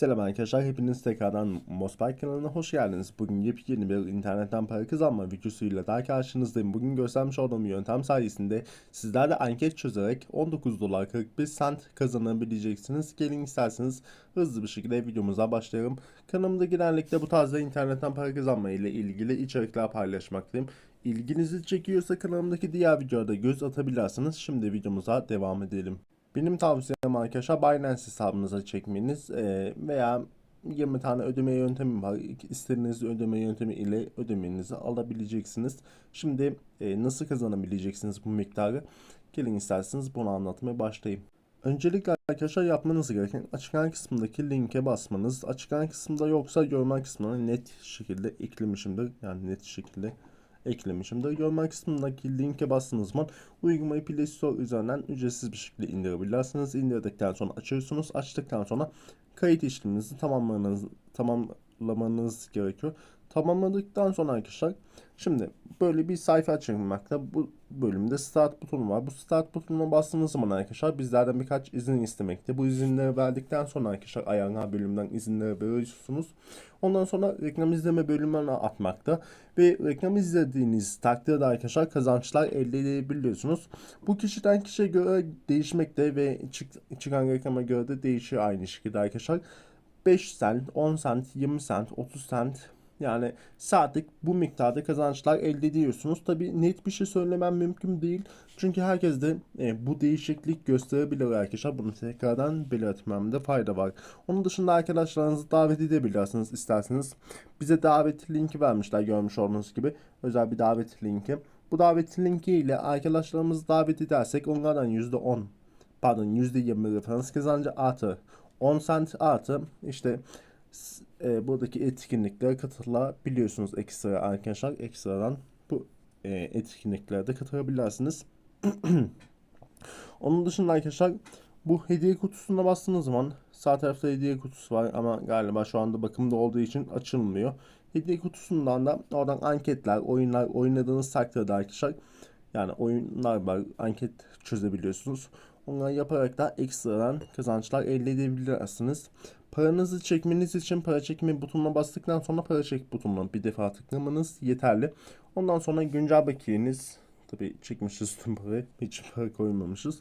Selam arkadaşlar, hepiniz tekrardan Mosbike kanalına hoş geldiniz. Bugün yepyeni bir internetten para kazanma videosuyla daha karşınızdayım. Bugün göstermiş olduğum yöntem sayesinde sizler de anket çözerek 19 dolar 41 cent kazanabileceksiniz. Gelin isterseniz hızlı bir şekilde videomuza başlayalım. Kanalımda genellikle bu tarzda internetten para kazanma ile ilgili içerikler paylaşmaktayım. İlginizi çekiyorsa kanalımdaki diğer videoda göz atabilirsiniz. Şimdi videomuza devam edelim. Benim tavsiyem arkadaşlar Binance hesabınıza çekmeniz eee, veya 20 tane ödeme yöntemi var. İstediğiniz ödeme yöntemi ile ödemenizi alabileceksiniz. Şimdi eee, nasıl kazanabileceksiniz bu miktarı? Gelin isterseniz bunu anlatmaya başlayayım. Öncelikle arkadaşlar yapmanız gereken açıklama kısmındaki linke basmanız. Açıklama kısmında yoksa yorumlar kısmına net şekilde eklemişimdir. Yani net şekilde eklemişimdir. Yorumlar kısmındaki linke bastığınız zaman uygulamayı Play Store üzerinden ücretsiz bir şekilde indirebilirsiniz. İndirdikten sonra açıyorsunuz. Açtıktan sonra kayıt işleminizi tamamlamanız, tamamlamanız gerekiyor. Tamamladıktan sonra arkadaşlar şimdi böyle bir sayfa açılmakta. Bu bölümde start butonu var. Bu start butonuna bastığınız zaman arkadaşlar bizlerden birkaç izin istemekte. Bu izinleri verdikten sonra arkadaşlar ayarlar bölümünden izinleri veriyorsunuz. Ondan sonra reklam izleme bölümüne atmakta. Ve reklam izlediğiniz takdirde arkadaşlar kazançlar elde edebiliyorsunuz. Bu kişiden kişiye göre değişmekte ve çık- çıkan reklama göre de değişiyor aynı şekilde arkadaşlar. 5 cent, 10 cent, 20 cent, 30 cent yani saatlik bu miktarda kazançlar elde ediyorsunuz. Tabi net bir şey söylemem mümkün değil. Çünkü herkes de e, bu değişiklik gösterebilir arkadaşlar. Bunu tekrardan belirtmemde fayda var. Onun dışında arkadaşlarınızı davet edebilirsiniz isterseniz. Bize davet linki vermişler görmüş olduğunuz gibi. Özel bir davet linki. Bu davet linki ile arkadaşlarımızı davet edersek onlardan %10 pardon %20 referans kazancı artı 10 cent artı işte e, buradaki etkinliklere katılabiliyorsunuz ekstra arkadaşlar. Ekstradan bu e, etkinliklere de katılabilirsiniz. Onun dışında arkadaşlar bu hediye kutusuna bastığınız zaman sağ tarafta hediye kutusu var ama galiba şu anda bakımda olduğu için açılmıyor. Hediye kutusundan da oradan anketler, oyunlar oynadığınız takdirde arkadaşlar yani oyunlar var, anket çözebiliyorsunuz. Onları yaparak da ekstradan kazançlar elde edebilirsiniz. Paranızı çekmeniz için para çekme butonuna bastıktan sonra para çek butonuna bir defa tıklamanız yeterli. Ondan sonra güncel bakiyeniz tabi çekmişiz tüm parayı hiç para koymamışız.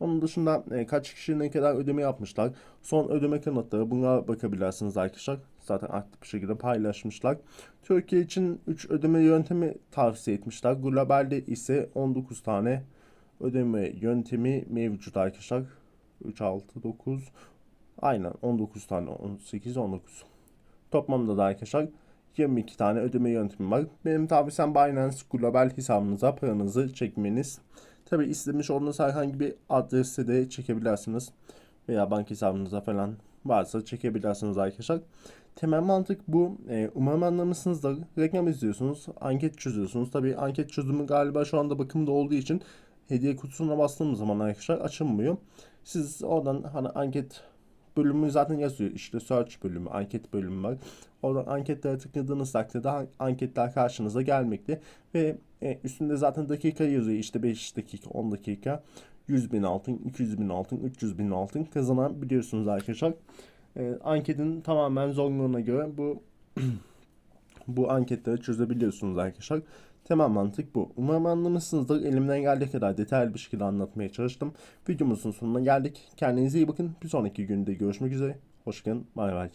Onun dışında e, kaç kişi ne kadar ödeme yapmışlar. Son ödeme kanıtları bunlara bakabilirsiniz arkadaşlar. Zaten aktif bir şekilde paylaşmışlar. Türkiye için 3 ödeme yöntemi tavsiye etmişler. Globalde ise 19 tane ödeme yöntemi mevcut arkadaşlar. 3, 6, 9 aynen 19 tane 18, 19. Toplamda da arkadaşlar 22 tane ödeme yöntemi var. Benim tavsiyem Binance Global hesabınıza paranızı çekmeniz. Tabi istemiş olduğunuz herhangi bir adrese de çekebilirsiniz. Veya banka hesabınıza falan varsa çekebilirsiniz arkadaşlar. Temel mantık bu. Ee, umarım anlamışsınızdır. Reklam izliyorsunuz. Anket çözüyorsunuz. Tabi anket çözümü galiba şu anda bakımda olduğu için hediye kutusuna bastığımız zaman arkadaşlar açılmıyor. Siz oradan hani anket bölümü zaten yazıyor. İşte search bölümü, anket bölümü var. Oradan anketlere tıkladığınız takdirde an- anketler karşınıza gelmekte. Ve e, üstünde zaten dakika yazıyor. İşte 5 dakika, 10 dakika. 100 bin altın, 200 bin altın, 300 bin altın kazanabiliyorsunuz arkadaşlar. E, anketin tamamen zorluğuna göre bu bu anketleri çözebiliyorsunuz arkadaşlar. Temel mantık bu. Umarım anlamışsınızdır. Elimden geldiği kadar detaylı bir şekilde anlatmaya çalıştım. Videomuzun sonuna geldik. Kendinize iyi bakın. Bir sonraki günde görüşmek üzere. Hoşçakalın. Bay bay.